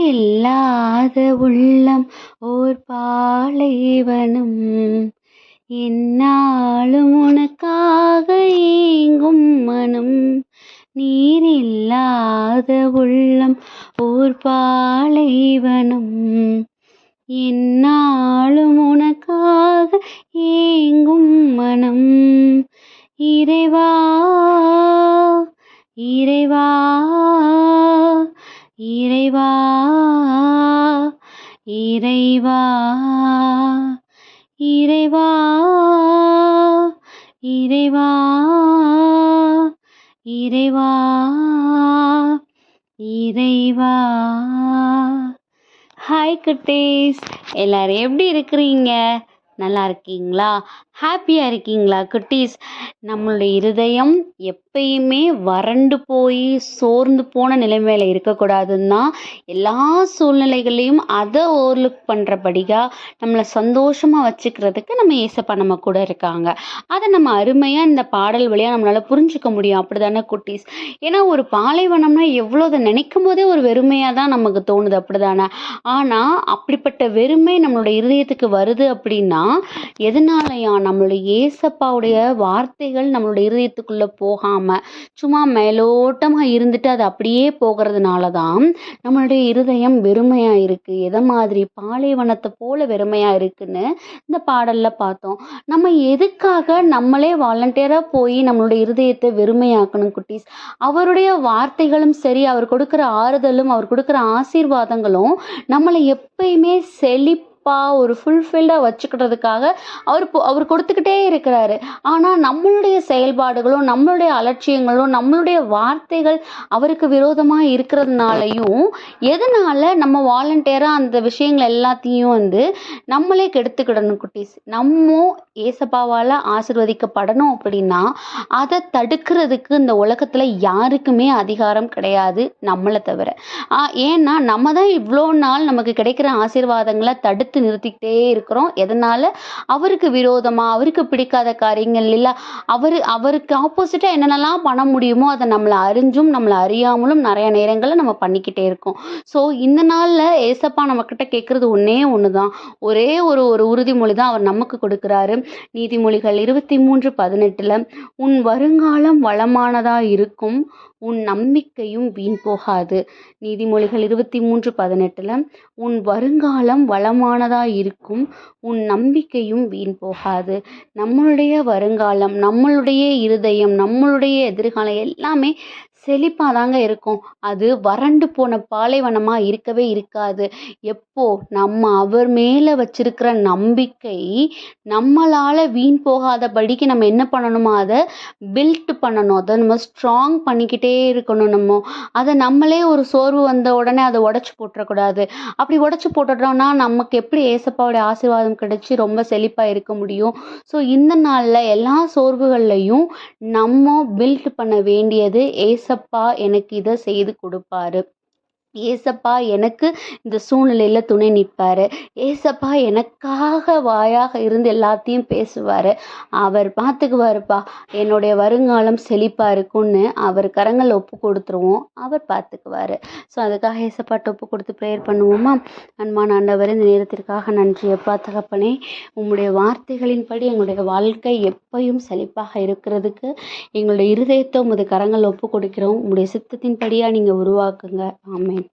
இல்லாத உள்ளம் ஓர் பாலைவனம். என்னாலும் உனக்காக ஏங்கும் மனம். நீர் இல்லாத உள்ளம் ஓர் பாலைவனம். என்னாலும் உனக்காக ஏங்கும் மனம். இறைவா இறைவா. இறைவா இறைவா இறைவா இறைவா இறைவா இறைவா. ஹாய் குட்டீஸ் எல்லாரும் எப்படி இருக்கிறீங்க? நல்லா இருக்கீங்களா? ஹாப்பியாக இருக்கீங்களா குட்டீஸ்? நம்மளுடைய இருதயம் எப்பயுமே வறண்டு போய் சோர்ந்து போன நிலைமையில் இருக்கக்கூடாதுன்னா எல்லா சூழ்நிலைகளையும் அதை ஓவர்லுக் பண்ணுறபடியாக நம்மளை சந்தோஷமாக வச்சுக்கிறதுக்கு நம்ம ஏசப்பா நம்ம கூட இருக்காங்க. அதை நம்ம அருமையாக இந்த பாடல் வழியாக நம்மளால் புரிஞ்சுக்க முடியும். அப்படி தானே குட்டீஸ்? ஏன்னா ஒரு பாலைவனம்னா எவ்வளோ அதை நினைக்கும் போதே ஒரு வெறுமையாக தான் நமக்கு தோணுது. அப்படி தானே ஆனால் அப்படிப்பட்ட வெறுமை நம்மளோட இருதயத்துக்கு வருது அப்படின்னா எதனாலயா நம்மளுடைய ஏசப்பாவுடைய வார்த்தைகள் நம்மளுடைய இருதயத்துக்குள்ளே போகாமல் சும்மா மேலோட்டமாக இருந்துட்டு அது அப்படியே போகிறதுனால தான் நம்மளுடைய இருதயம் வெறுமையாக இருக்குது எதை மாதிரி பாலைவனத்தை போல வெறுமையாக இருக்குன்னு இந்த பாடலில் பார்த்தோம். நம்ம எதுக்காக நம்மளே வாலண்டியராக போய் நம்மளுடைய இருதயத்தை வெறுமையாக்கணும் குட்டீஸ்? அவருடைய வார்த்தைகளும் சரி அவர் கொடுக்குற ஆறுதலும் அவர் கொடுக்குற ஆசீர்வாதங்களும் நம்மளை எப்பயுமே செழிப்பாக ஒரு ஃபுல்ஃபில்டாக வச்சுக்கிறதுக்காக அவர் அவர் கொடுத்துக்கிட்டே இருக்கிறாரு. ஆனால் நம்மளுடைய செயல்பாடுகளும் நம்மளுடைய அலட்சியங்களும் நம்மளுடைய வார்த்தைகள் அவருக்கு விரோதமாக இருக்கிறதுனாலையும் எதனால் நம்ம வாலண்டியராக அந்த விஷயங்கள் எல்லாத்தையும் வந்து நம்மளே கெடுத்துக்கிடணும் குட்டீஸ். நம்ம ஏசப்பாவால் ஆசிர்வதிக்கப்படணும் அப்படின்னா அதை தடுக்கிறதுக்கு இந்த உலகத்தில் யாருக்குமே அதிகாரம் கிடையாது நம்மளை தவிர. ஏன்னா நம்ம தான் இவ்வளோ நாள் நமக்கு கிடைக்கிற ஆசீர்வாதங்களை தடுத்து நிறுத்திக்கிட்டே இருக்கிறோம். எதனால்? அவருக்கு விரோதமாக அவருக்கு பிடிக்காத காரியங்கள் இல்லை. அவர் அவருக்கு ஆப்போசிட்டாக என்னென்னலாம் பண்ண முடியுமோ அதை நம்மளை அறிஞ்சும் நம்மளை அறியாமலும் நிறைய நேரங்களில் நம்ம பண்ணிக்கிட்டே இருக்கோம். ஸோ இந்த நாளில் ஏசப்பா நம்மக்கிட்ட கேட்குறது ஒன்றே ஒன்று தான் ஒரே ஒரு ஒரு உறுதிமொழி தான் அவர் நமக்கு கொடுக்குறாரு. நீதிமொழிகள் இருபத்தி மூன்று பதினெட்டில் உன் வருங்காலம் வளமானதாக இருக்கும் உன் நம்பிக்கையும் வீண் போகாது. நீதிமொழிகள் இருபத்தி மூன்று பதினெட்டில் உன் வருங்காலம் வளமான நிலையானதாக இருக்கும். உன் நம்பிக்கையும் வீண் போகாது. நம்மளுடைய வருங்காலம் நம்மளுடைய இருதயம் நம்மளுடைய எதிர்காலம் எல்லாமே செழிப்பாக தாங்க இருக்கும். அது வறண்டு போன பாலைவனமாக இருக்கவே இருக்காது. எப்போ நம்ம அவர் மேலே வச்சிருக்கிற நம்பிக்கை நம்மளால் வீண் போகாதபடிக்கு நம்ம என்ன பண்ணணுமோ அதை பில்ட் பண்ணணும். அதை நம்ம ஸ்ட்ராங் பண்ணிக்கிட்டே இருக்கணும் நம்ம. அதை நம்மளே ஒரு சோர்வு வந்த உடனே அதை உடச்சி போட்டுறக்கூடாது. அப்படி உடச்சி போட்டுட்டோம்னா நமக்கு எப்படி ஏசப்பாவுடைய ஆசீர்வாதம் கிடைச்சி ரொம்ப செழிப்பாக இருக்க முடியும்? ஸோ இந்த நாளில் எல்லா சோர்வுகள்லையும் நம்ம பில்ட் பண்ண வேண்டியது ஏச ஏசப்பா எனக்கு இதை செய்து கொடுப்பாரு. ஏசப்பா எனக்கு இந்த சூழ்நிலையில் துணை நிற்பார். ஏசப்பா எனக்காக வாயாக இருந்து எல்லாத்தையும் பேசுவார். அவர் பார்த்துக்குவாருப்பா என்னுடைய வருங்காலம் செழிப்பாக இருக்கும்னு அவர் கரங்களில் ஒப்பு கொடுத்துருவோம். அவர் பார்த்துக்குவார் ஸோ அதுக்காக ஏசப்பாட்ட ஒப்பு கொடுத்து ப்ரேயர் பண்ணுவோமா? அன்பான ஆண்டவர் இந்த நேரத்திற்காக நன்றி எப்பா தகப்பனே. உங்களுடைய வார்த்தைகளின்படி எங்களுடைய வாழ்க்கை எப்பயும் செழிப்பாக இருக்கிறதுக்கு எங்களுடைய இருதயத்தை உமது கரங்கள் ஒப்பு கொடுக்கிறோம். உங்களுடைய சித்தத்தின்படியாக நீங்கள் உருவாக்குங்க. ஆமென்.